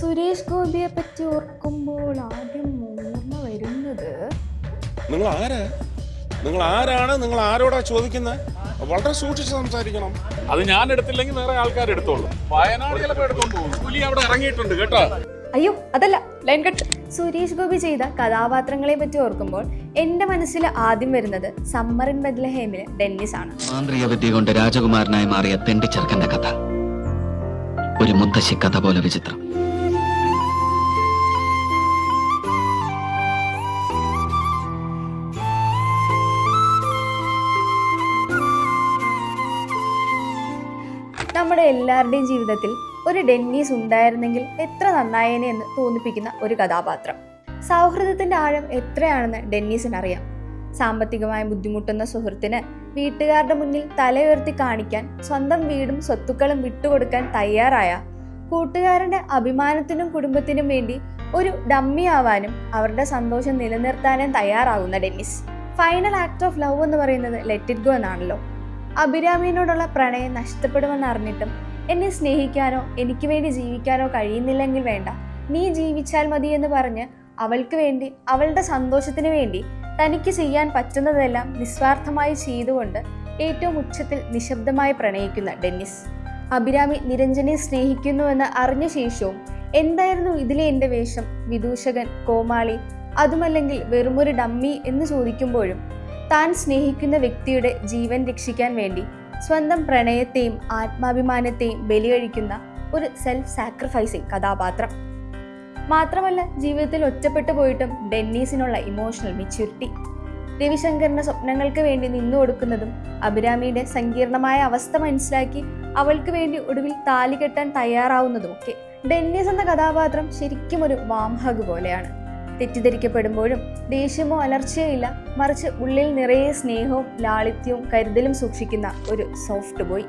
സുരേഷ് ഗോപിയെ പറ്റി ഓർക്കുമ്പോൾ ആദ്യം ഓർമ്മ വരുന്നത് നിങ്ങൾ ആരാ നിങ്ങൾ ആരാണ് നിങ്ങൾ ആരോടാ ചോദിക്കുന്നത് വളരെ സൂക്ഷിച്ച് സംസാരിക്കണം. അത് ഞാൻ എടുത്തില്ലെങ്കിൽ വേറെ ആൾക്കാർ എടുത്തോളൂ. വയനാട് ചിലപ്പോൾ എടുത്തോണ്ട് പോകും. പുലി അവിടെ ഇറങ്ങിയിട്ടുണ്ട് കേട്ടോ? അയ്യോ അതല്ല ലൈൻ കട്ട് സുരേഷ് ഗോപി ചെയ്ത കഥാപാത്രങ്ങളെ പറ്റി ഓർക്കുമ്പോൾ എന്റെ മനസ്സിൽ ആദ്യം വരുന്നത് സമ്മറിൻ ഇൻ ബദ്ലഹേമിലെ ഡെന്നിസ് ആണ്. മാന്ത്രിക വിദ്യ കൊണ്ട് രാജകുമാരനായി മാറിയ തെണ്ടിച്ചെറുക്കന്റെ കഥ. ഒരു മുത്തശ്ശി കഥ പോലെ വിചിത്രം. നമ്മുടെ എല്ലാവരുടെയും ജീവിതത്തിൽ ഒരു ഡെന്നീസ് ഉണ്ടായിരുന്നെങ്കിൽ എത്ര നന്നായേനെ എന്ന് തോന്നിപ്പിക്കുന്ന ഒരു കഥാപാത്രം. സൗഹൃദത്തിന്റെ ആഴം എത്രയാണെന്ന് ഡെന്നീസിന് അറിയാം സാമ്പത്തികമായി ബുദ്ധിമുട്ടുന്ന സുഹൃത്തിന് വീട്ടുകാരുടെ മുന്നിൽ തലയുയർത്തി കാണിക്കാൻ സ്വന്തം വീടും സ്വത്തുക്കളും വിട്ടുകൊടുക്കാൻ തയ്യാറായ കൂട്ടുകാരന്റെ അഭിമാനത്തിനും കുടുംബത്തിനും വേണ്ടി ഒരു ഡമ്മി ആവാനും അവരുടെ സന്തോഷം നിലനിർത്താനും തയ്യാറാകുന്ന Dennis. Final act of love എന്ന് പറയുന്നത് ലെറ്റ് ഇറ്റ് ഗോ എന്നാണല്ലോ. അഭിരാമിയോടുള്ള പ്രണയം നഷ്ടപ്പെടുമെന്ന് അറിഞ്ഞിട്ടും എന്നെ സ്നേഹിക്കാനോ എനിക്ക് വേണ്ടി ജീവിക്കാനോ കഴിയുന്നില്ലെങ്കിൽ വേണ്ട. നീ ജീവിച്ചാൽ മതി എന്ന് പറഞ്ഞ് അവൾക്ക് വേണ്ടി അവളുടെ സന്തോഷത്തിന് വേണ്ടി തനിക്ക് ചെയ്യാൻ പറ്റുന്നതെല്ലാം നിസ്വാർത്ഥമായി ചെയ്തുകൊണ്ട് ഏറ്റവും ഉച്ചത്തിൽ നിശബ്ദമായി പ്രണയിക്കുന്ന ഡെന്നിസ്. അഭിരാമി നിരഞ്ജനെ സ്നേഹിക്കുന്നുവെന്ന് അറിഞ്ഞ ശേഷവും എന്തായിരുന്നു ഇതിലെ എന്റെ വേഷം? വിദൂഷകൻ കോമാളി അതുമല്ലെങ്കിൽ വെറുമൊരു ഡമ്മി എന്ന് ചോദിക്കുമ്പോഴും താൻ സ്നേഹിക്കുന്ന വ്യക്തിയുടെ ജീവൻ രക്ഷിക്കാൻ വേണ്ടി സ്വന്തം പ്രണയത്തെയും ആത്മാഭിമാനത്തെയും ബലികഴിക്കുന്ന ഒരു സെൽഫ് സാക്രിഫൈസിങ് കഥാപാത്രം. മാത്രമല്ല ജീവിതത്തിൽ ഒറ്റപ്പെട്ടു പോയിട്ടും ഡെന്നീസിനുള്ള ഇമോഷണൽ മെച്യൂരിറ്റി രവിശങ്കറിന്റെ സ്വപ്നങ്ങൾക്ക് വേണ്ടി നിന്നു കൊടുക്കുന്നതും അഭിരാമിയുടെ സങ്കീർണമായ അവസ്ഥ മനസ്സിലാക്കി അവൾക്ക് വേണ്ടി ഒടുവിൽ താലി കെട്ടാൻ തയ്യാറാവുന്നതുമൊക്കെ ഡെന്നീസ് എന്ന കഥാപാത്രം ശരിക്കും ഒരു വാംഹഗ് പോലെയാണ്. തെറ്റിദ്ധരിക്കപ്പെടുമ്പോഴും ദേഷ്യമോ അലർച്ചയോ ഇല്ല മറിച്ച് ഉള്ളിൽ നിറയെ സ്നേഹവും ലാളിത്യവും കരുതലും സൂക്ഷിക്കുന്ന ഒരു സോഫ്റ്റ് ബോയ്.